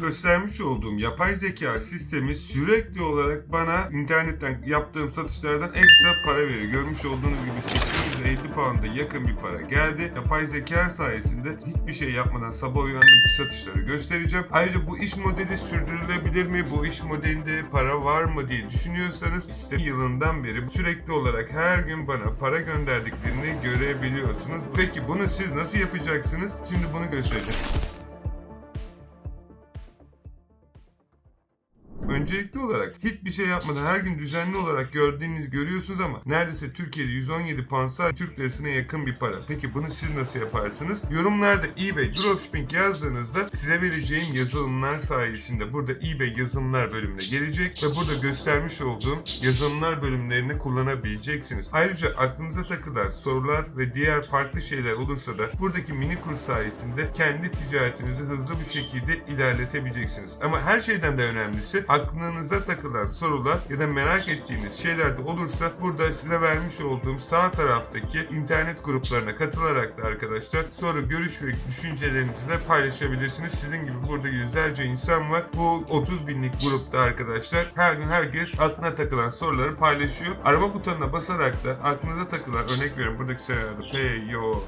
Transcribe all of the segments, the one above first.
Göstermiş olduğum yapay zeka sistemi sürekli olarak bana internetten yaptığım satışlardan ekstra para veriyor. Görmüş olduğunuz gibi 850 pound'a yakın bir para geldi. Yapay zeka sayesinde hiçbir şey yapmadan sabah uyandım bu satışları göstereceğim. Ayrıca bu iş modeli sürdürülebilir mi? Bu iş modelinde para var mı diye düşünüyorsanız işte yılından beri sürekli olarak her gün bana para gönderdiklerini görebiliyorsunuz. Peki bunu siz nasıl yapacaksınız? Şimdi bunu göstereceğim. Öncelikli olarak hiçbir şey yapmadan her gün düzenli olarak gördüğünüz görüyorsunuz ama neredeyse Türkiye'de 117 pound sadece Türk lirasına yakın bir para. Peki bunu siz nasıl yaparsınız? Yorumlarda eBay Dropshipping yazdığınızda size vereceğim yazılımlar sayesinde burada eBay yazılımlar bölümüne gelecek ve burada göstermiş olduğum yazılımlar bölümlerini kullanabileceksiniz. Ayrıca aklınıza takılan sorular ve diğer farklı şeyler olursa da buradaki mini kurs sayesinde kendi ticaretinizi hızlı bir şekilde ilerletebileceksiniz. Ama her şeyden de önemlisi aklınıza takılan sorular ya da merak ettiğiniz şeyler de olursa burada size vermiş olduğum sağ taraftaki internet gruplarına katılarak da arkadaşlar soru, görüş ve düşüncelerinizi de paylaşabilirsiniz. Sizin gibi burada yüzlerce insan var. Bu 30 binlik grupta arkadaşlar her gün herkes aklına takılan soruları paylaşıyor. Arama butonuna basarak da aklınıza takılan örnek veriyorum buradaki senaryoda P, Yo,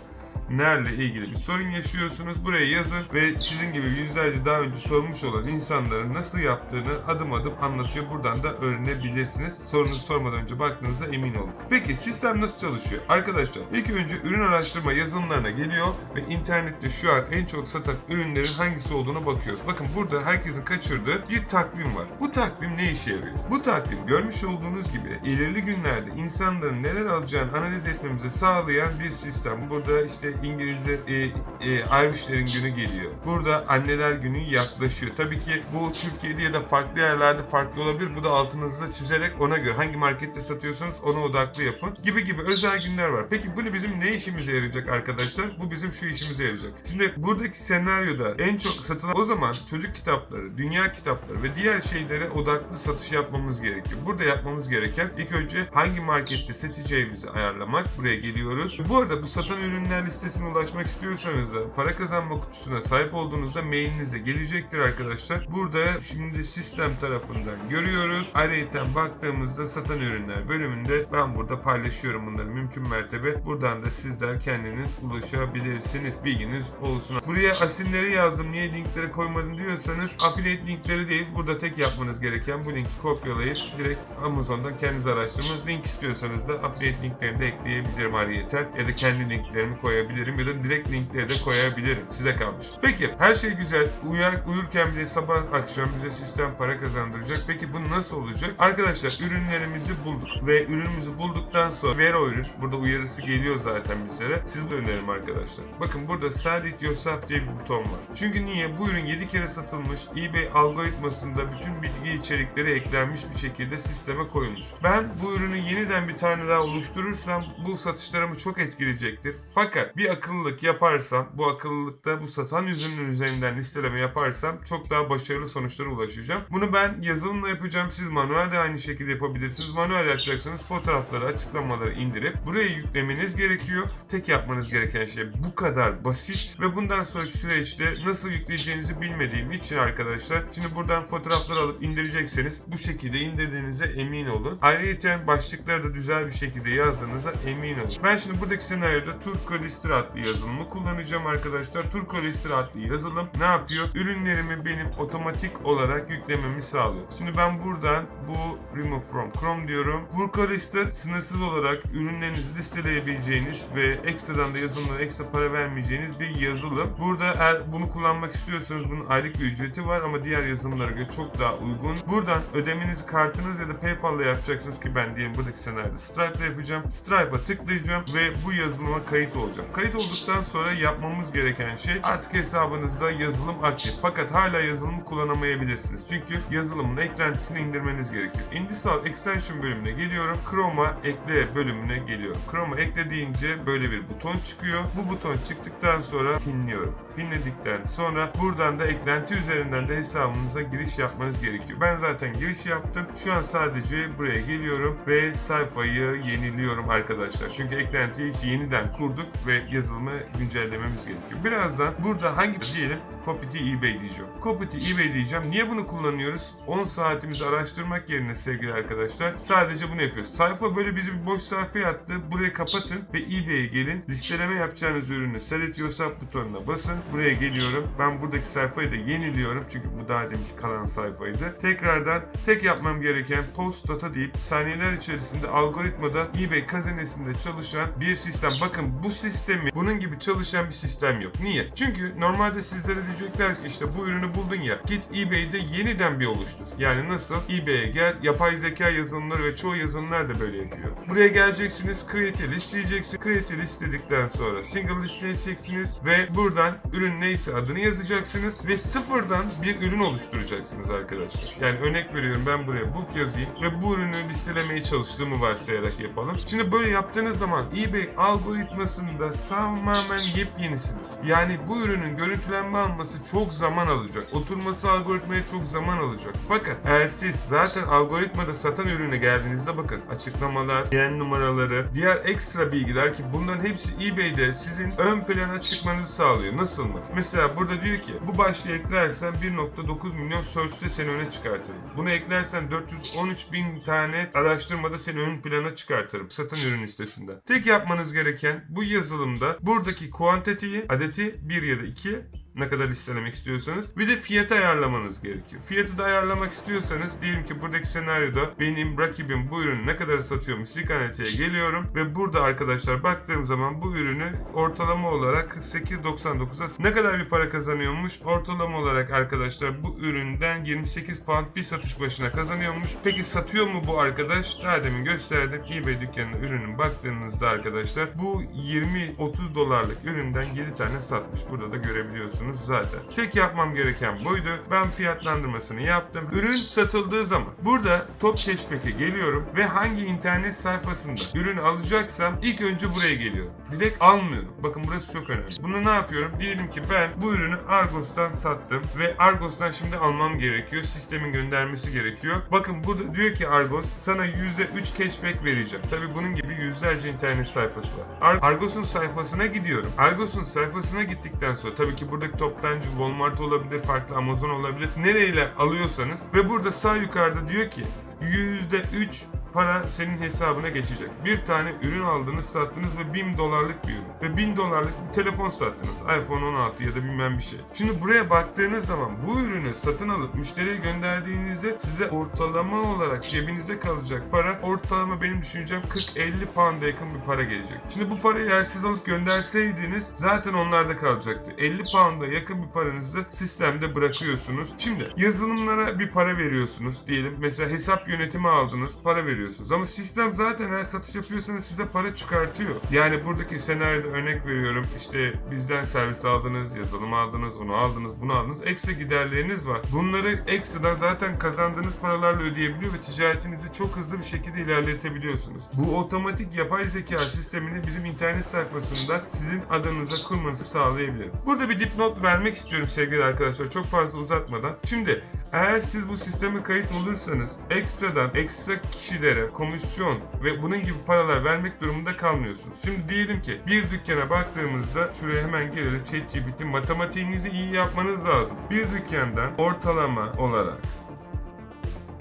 nerle ilgili bir sorun yaşıyorsunuz. Buraya yazın ve sizin gibi yüzlerce daha önce sormuş olan insanların nasıl yaptığını adım adım anlatıyor. Buradan da öğrenebilirsiniz. Sorunuzu sormadan önce baktığınızda emin olun. Peki sistem nasıl çalışıyor? Arkadaşlar ilk önce ürün araştırma yazılımlarına geliyor ve internette şu an en çok satan ürünlerin hangisi olduğuna bakıyoruz. Bakın burada herkesin kaçırdığı bir takvim var. Bu takvim ne işe yarıyor? Bu takvim görmüş olduğunuz gibi ilerili günlerde insanların neler alacağını analiz etmemize sağlayan bir sistem. Burada işte İngilizce e, e, Irishlerin günü geliyor. Burada anneler günü yaklaşıyor. Tabii ki bu Türkiye'de ya da farklı yerlerde farklı olabilir. Bu da altınızda çizerek ona göre hangi markette satıyorsanız ona odaklı yapın. Gibi gibi özel günler var. Peki bunu bizim ne işimize yarayacak arkadaşlar? Bu bizim şu işimize yarayacak. Şimdi buradaki senaryoda en çok satılan o zaman çocuk kitapları, dünya kitapları ve diğer şeylere odaklı satış yapmamız gerekiyor. Burada yapmamız gereken ilk önce hangi markette seçeceğimizi ayarlamak. Buraya geliyoruz. Bu arada bu satan ürünler listesine ulaşmak istiyorsanız da para kazanma kutusuna sahip olduğunuzda mailinize gelecektir arkadaşlar. Burada şimdi sistem tarafından görüyoruz. Ayrıca baktığımızda satan ürünler bölümünde ben burada paylaşıyorum bunları mümkün mertebe. Buradan da sizler kendiniz ulaşabilirsiniz. Bilginiz olsun. Buraya asinleri yazdım. Niye linkleri koymadım diyorsanız affiliate linkleri değil. Burada tek yapmanız gereken bu linki kopyalayıp direkt Amazon'dan kendiniz araştırmanız. Link istiyorsanız da affiliate linklerini de ekleyebilirim ayrıyeten. Ya da kendi linklerimi koyabilirim ya da direkt linkleri de koyabilirim. Size kalmış. Peki her şey güzel. Uyar, uyurken bile sabah akşam bize sistem para kazandıracak. Peki bu nasıl olacak? Arkadaşlar ürünlerimizi bulduk ve ürünümüzü bulduktan sonra ver o ürün. Burada uyarısı geliyor zaten bizlere. Siz de önerim arkadaşlar. Bakın burada sell it yourself diye bir buton var. Çünkü niye? Bu ürün 7 kere satılmış. eBay algoritmasında bütün bilgi içerikleri eklenmiş bir şekilde sisteme koyulmuş. Ben bu ürünü yeniden bir tane daha oluşturursam bu satışlarımı çok etkileyecektir. Fakat bir akıllılık yaparsam, bu akıllılıkta bu satan ürünün üzerinden listeleme yaparsam çok daha başarılı sonuçlara ulaşacağım. Bunu ben yazılımla yapacağım. Siz manuel de aynı şekilde yapabilirsiniz. Manuel yapacaksanız fotoğrafları, açıklamaları indirip buraya yüklemeniz gerekiyor. Tek yapmanız gereken şey bu kadar basit ve bundan sonraki süreçte nasıl yükleyeceğinizi bilmediğim için arkadaşlar şimdi buradan fotoğrafları alıp indirecekseniz bu şekilde indirdiğinize emin olun. Ayrıca başlıkları da güzel bir şekilde yazdığınıza emin olun. Ben şimdi buradaki senaryoda Turco Lister adlı yazılımı kullanacağım arkadaşlar. Turco Lister adlı yazılım ne yapıyor? Ürünlerimi benim otomatik olarak yüklememi sağlıyor. Şimdi ben buradan bu Remove from Chrome diyorum. Turco Lister sınırsız olarak ürünlerinizi listeleyebileceğiniz ve ekstradan da yazılımlara ekstra para vermeyeceğiniz bir yazılım. Burada eğer bunu kullanmak istiyorsanız bunun aylık bir ücreti var ama diğer yazılımlara göre çok daha uygun. Buradan ödemenizi kartınız ya da PayPal'la yapacaksınız ki ben diyelim buradaki senaryoda Stripe'la yapacağım. Stripe'a tıklayacağım ve bu yazılıma kayıt olacağım. Kayıt olduktan sonra yapmamız gereken şey artık hesabınızda yazılım aktif. Fakat hala yazılımı kullanamayabilirsiniz. Çünkü yazılımın eklentisini indirmeniz gerekiyor. Indisal Extension bölümüne geliyorum. Chrome'a ekle bölümüne geliyorum. Chrome'a ekle deyince böyle bir buton çıkıyor. Bu buton çıktıktan sonra pinliyorum. Pinledikten sonra buradan da eklenti üzerinden de hesabınıza giriş yapmanız gerekiyor. Ben zaten giriş yaptım. Şu an sadece buraya geliyorum ve sayfayı yeniliyorum arkadaşlar. Çünkü eklentiyi yeniden kurduk ve yazılımı güncellememiz gerekiyor. Birazdan burada hangi diyelim Copy eBay diyeceğim. Copy eBay diyeceğim. Niye bunu kullanıyoruz? 10 saatimizi araştırmak yerine sevgili arkadaşlar sadece bunu yapıyoruz. Sayfa böyle bizi bir boş sayfaya attı. Burayı kapatın ve eBay'e gelin. Listeleme yapacağınız ürünü Select Yourself butonuna basın. Buraya geliyorum. Ben buradaki sayfayı da yeniliyorum. Çünkü bu daha deminki kalan sayfaydı. Tekrardan tek yapmam gereken post data deyip saniyeler içerisinde algoritmada eBay kazenesinde çalışan bir sistem. Bakın bu sistemi bunun gibi çalışan bir sistem yok. Niye? Çünkü normalde sizlere diyecekler ki işte bu ürünü buldun ya git eBay'de yeniden bir oluştur. Yani nasıl? eBay'e gel yapay zeka yazılımları ve çoğu yazılımlar da böyle yapıyor. Buraya geleceksiniz create list diyeceksiniz. Create list dedikten sonra single list diyeceksiniz ve buradan ürün neyse adını yazacaksınız ve sıfırdan bir ürün oluşturacaksınız arkadaşlar. Yani örnek veriyorum ben buraya book yazayım ve bu ürünü listelemeye çalıştığımı varsayarak yapalım. Şimdi böyle yaptığınız zaman eBay algoritmasında tamamen yepyenisiniz. Yani bu ürünün görüntülenme alması çok zaman alacak. Oturması algoritmaya çok zaman alacak. Fakat eğer siz zaten algoritmada satan ürüne geldiğinizde bakın açıklamalar, beğen numaraları, diğer ekstra bilgiler ki bunların hepsi eBay'de sizin ön plana çıkmanızı sağlıyor. Nasıl mı? Mesela burada diyor ki bu başlığı eklersen 1.9 milyon search'te seni öne çıkartırım. Bunu eklersen 413 bin tane araştırmada seni ön plana çıkartırım. Satın ürün listesinden. Tek yapmanız gereken bu yazılımda buradaki kuantiteyi, adeti 1 ya da 2 ne kadar listelemek istiyorsanız. Bir de fiyatı ayarlamanız gerekiyor. Fiyatı da ayarlamak istiyorsanız diyelim ki buradaki senaryoda benim rakibim bu ürünü ne kadar satıyormuş Sikanet'e geliyorum ve burada arkadaşlar baktığım zaman bu ürünü ortalama olarak 48.99'a ne kadar bir para kazanıyormuş? Ortalama olarak arkadaşlar bu üründen 28 pound bir satış başına kazanıyormuş. Peki satıyor mu bu arkadaş? Daha demin gösterdim. eBay dükkanına ürünün baktığınızda arkadaşlar bu 20-30 dolarlık üründen 7 tane satmış. Burada da görebiliyorsunuz zaten. Tek yapmam gereken buydu. Ben fiyatlandırmasını yaptım. Ürün satıldığı zaman burada top cashback'e geliyorum ve hangi internet sayfasında ürünü alacaksam ilk önce buraya geliyorum. Direkt almıyorum. Bakın burası çok önemli. Bunu ne yapıyorum? Diyelim ki ben bu ürünü Argos'tan sattım ve Argos'tan şimdi almam gerekiyor. Sistemin göndermesi gerekiyor. Bakın burada diyor ki Argos sana %3 cashback vereceğim. Tabi bunun gibi yüzlerce internet sayfası var. Ar- Argos'un sayfasına gidiyorum. Argos'un sayfasına gittikten sonra tabii ki buradaki toptancı Walmart olabilir, farklı Amazon olabilir. Nereyle alıyorsanız ve burada sağ yukarıda diyor ki %3 para senin hesabına geçecek. Bir tane ürün aldınız, sattınız ve 1000 dolarlık bir ürün. Ve 1000 dolarlık bir telefon sattınız. iPhone 16 ya da bilmem bir şey. Şimdi buraya baktığınız zaman bu ürünü satın alıp müşteriye gönderdiğinizde size ortalama olarak cebinizde kalacak para ortalama benim düşüncem 40-50 pound'a yakın bir para gelecek. Şimdi bu parayı eğer siz alıp gönderseydiniz zaten onlarda kalacaktı. 50 pound'a yakın bir paranızı sistemde bırakıyorsunuz. Şimdi yazılımlara bir para veriyorsunuz diyelim. Mesela hesap yönetimi aldınız, para veriyorsunuz. Ama sistem zaten her satış yapıyorsanız size para çıkartıyor. Yani buradaki senaryoda örnek veriyorum. İşte bizden servis aldınız, yazılım aldınız, onu aldınız, bunu aldınız. Ekstra giderleriniz var. Bunları ekstradan zaten kazandığınız paralarla ödeyebiliyor ve ticaretinizi çok hızlı bir şekilde ilerletebiliyorsunuz. Bu otomatik yapay zeka sistemini bizim internet sayfasında sizin adınıza kurmanızı sağlayabilir. Burada bir dipnot vermek istiyorum sevgili arkadaşlar çok fazla uzatmadan. Şimdi eğer siz bu sisteme kayıt olursanız ekstradan ekstra kişilere komisyon ve bunun gibi paralar vermek durumunda kalmıyorsunuz. Şimdi diyelim ki bir dükkana baktığımızda şuraya hemen gelelim ChatGPT matematiğinizi iyi yapmanız lazım. Bir dükkandan ortalama olarak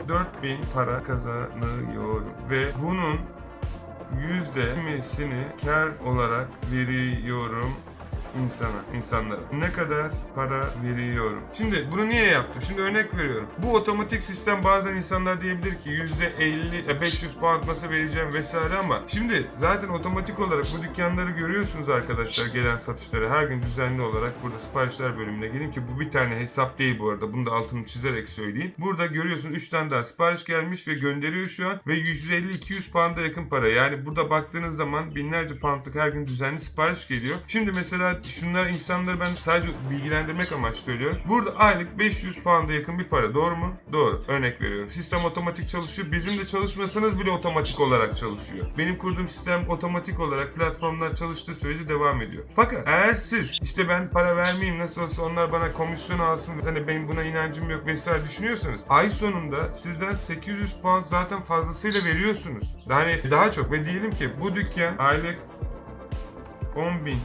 4000 para kazanıyorum ve bunun %20'sini kar olarak veriyorum insana, insanlara. Ne kadar para veriyorum? Şimdi bunu niye yaptım? Şimdi örnek veriyorum. Bu otomatik sistem bazen insanlar diyebilir ki %50, e, 500 pound nasıl vereceğim vesaire ama şimdi zaten otomatik olarak bu dükkanları görüyorsunuz arkadaşlar gelen satışları her gün düzenli olarak burada siparişler bölümüne gelin ki bu bir tane hesap değil bu arada. Bunu da altını çizerek söyleyeyim. Burada görüyorsun 3 tane daha sipariş gelmiş ve gönderiyor şu an ve 150-200 pound'a yakın para. Yani burada baktığınız zaman binlerce poundlık her gün düzenli sipariş geliyor. Şimdi mesela şunlar insanları ben sadece bilgilendirmek amaçlı söylüyorum. Burada aylık 500 pound'a yakın bir para. Doğru mu? Doğru. Örnek veriyorum. Sistem otomatik çalışıyor. Bizim de çalışmasanız bile otomatik olarak çalışıyor. Benim kurduğum sistem otomatik olarak platformlar çalıştığı sürece devam ediyor. Fakat eğer siz işte ben para vermeyeyim nasıl olsa onlar bana komisyon alsın hani benim buna inancım yok vesaire düşünüyorsanız ay sonunda sizden 800 pound zaten fazlasıyla veriyorsunuz. Hani daha çok ve diyelim ki bu dükkan aylık 10 bin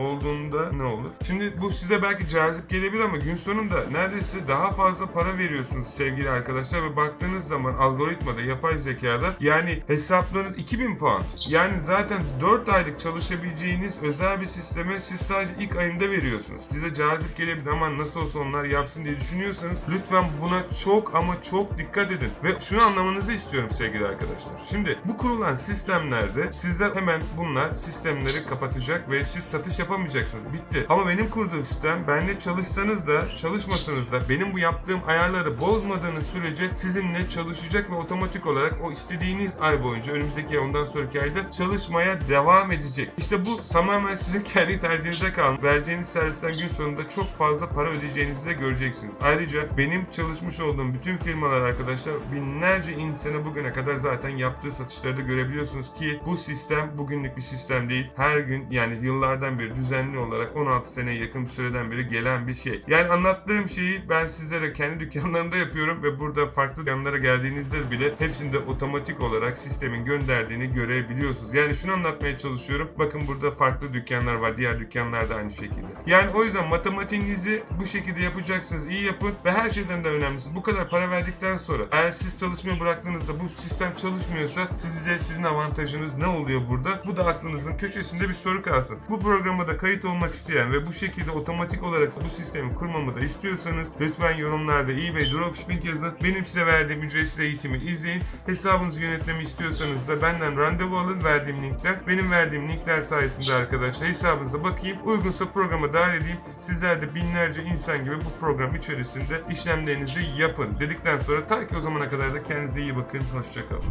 olduğunda ne olur? Şimdi bu size belki cazip gelebilir ama gün sonunda neredeyse daha fazla para veriyorsunuz sevgili arkadaşlar ve baktığınız zaman algoritmada, yapay zekada yani hesaplarınız 2000 pound. Yani zaten 4 aylık çalışabileceğiniz özel bir sisteme siz sadece ilk ayında veriyorsunuz. Size cazip gelebilir ama nasıl olsa onlar yapsın diye düşünüyorsanız lütfen buna çok ama çok dikkat edin. Ve şunu anlamanızı istiyorum sevgili arkadaşlar. Şimdi bu kurulan sistemlerde sizler hemen bunlar sistemleri kapatacak ve siz satış yapamayacaksınız. Bitti. Ama benim kurduğum sistem benle çalışsanız da çalışmasanız da benim bu yaptığım ayarları bozmadığınız sürece sizinle çalışacak ve otomatik olarak o istediğiniz ay boyunca önümüzdeki ondan sonraki ayda çalışmaya devam edecek. İşte bu tamamen sizin kendi tercihinize kalmış. Vereceğiniz servisten gün sonunda çok fazla para ödeyeceğinizi de göreceksiniz. Ayrıca benim çalışmış olduğum bütün firmalar arkadaşlar binlerce insana bugüne kadar zaten yaptığı satışları da görebiliyorsunuz ki bu sistem bugünlük bir sistem değil. Her gün yani yıllardan beri düzenli olarak 16 seneye yakın bir süreden beri gelen bir şey. Yani anlattığım şeyi ben sizlere kendi dükkanlarımda yapıyorum ve burada farklı dükkanlara geldiğinizde bile hepsinde otomatik olarak sistemin gönderdiğini görebiliyorsunuz. Yani şunu anlatmaya çalışıyorum. Bakın burada farklı dükkanlar var. Diğer dükkanlar da aynı şekilde. Yani o yüzden matematiğinizi bu şekilde yapacaksınız. iyi yapın ve her şeyden de önemlisi bu kadar para verdikten sonra eğer siz çalışmayı bıraktığınızda bu sistem çalışmıyorsa size sizin avantajınız ne oluyor burada? Bu da aklınızın köşesinde bir soru kalsın. Bu programa da kayıt olmak isteyen ve bu şekilde otomatik olarak bu sistemi kurmamı da istiyorsanız lütfen yorumlarda eBay Dropshipping yazın. Benim size verdiğim ücretsiz eğitimi izleyin. Hesabınızı yönetmemi istiyorsanız da benden randevu alın verdiğim linkten. Benim verdiğim linkler sayesinde arkadaşlar hesabınıza bakayım. Uygunsa programa dahil edeyim. Sizler de binlerce insan gibi bu program içerisinde işlemlerinizi yapın dedikten sonra ta ki o zamana kadar da kendinize iyi bakın. Hoşçakalın.